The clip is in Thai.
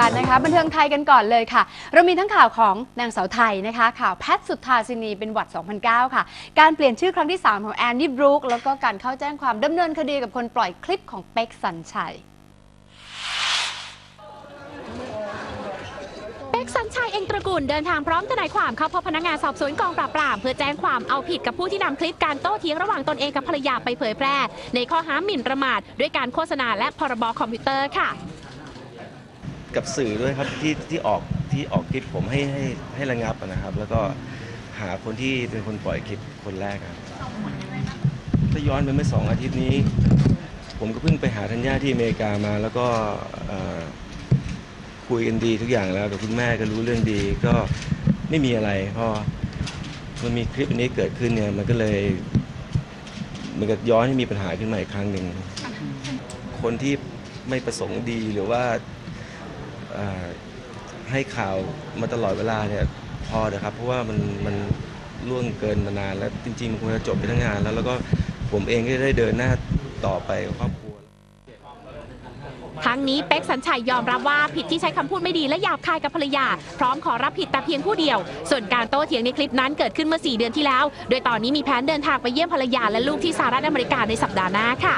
กันนะคะบันเทิงไทยกันก่อนเลยค่ะ เรามีทั้งข่าวของนางสาวไทยนะคะ ข่าวแพทย์สุธาสินีเป็นหวัด 2009 ค่ะ การเปลี่ยนชื่อครั้งที่ 3 ของแอนนี่บรูคแล้วก็การเข้าแจ้งความดำเนินคดีกับคนปล่อยคลิปของเป็กสัญชัยเป็กสัญชัยเองตระกูลเดินทางพร้อมทนายความเข้าพบพนักงานสอบสวนกองปราบปรามเพื่อแจ้งความเอาผิดกับผู้ที่นำคลิปการโต้เถียงระหว่างตนเองกับภรรยาไปเผยแพร่ ในข้อหาหมิ่นประมาทด้วยการโฆษณาและพรบคอมพิวเตอร์ค่ะ กับสื่อด้วยครับที่ที่ออกที่ออกคลิปผมให้ให้ให้ระงับนะครับ แล้วก็หาคนที่เป็นคนปล่อยคลิปคนแรกครับถ้าย้อนไปเมื่อสองอาทิตย์นี้ ผมก็เพิ่งไปหาธัญญาที่อเมริกามา แล้วก็คุยกันดีทุกอย่างแล้วกับคุณแม่ก็รู้เรื่องดีก็ไม่มีอะไรพอมันมีคลิปอันนี้เกิดขึ้นเนี่ยมันก็เลยมันก็ย้อนให้มีปัญหาขึ้นมาอีกครั้งหนึ่งคนที่ไม่ประสงค์ดีหรือว่า ให้ข่าวมาตลอดเวลาเนี่ยพอเถอะครับ เพราะว่ามันมันล่วงเกินมานานแล้วจริงๆมันควรจะจบไปทั้งงาน แล้วแล้วก็ผมเองก็ได้เดินหน้าต่อไปกับครอบครัว ทั้งนี้เป็กสัญชัยยอมรับว่าผิดที่ใช้คำพูดไม่ดีและหยาบคายกับภรรยา พร้อมขอรับผิดแต่เพียงผู้เดียว ส่วนการโต้เถียงในคลิปนั้นเกิดขึ้นเมื่อ 4 เดือนที่แล้ว โดยตอนนี้มีแผนเดินทางไปเยี่ยมภรรยาและลูกที่สหรัฐอเมริกาในสัปดาห์หน้าค่ะ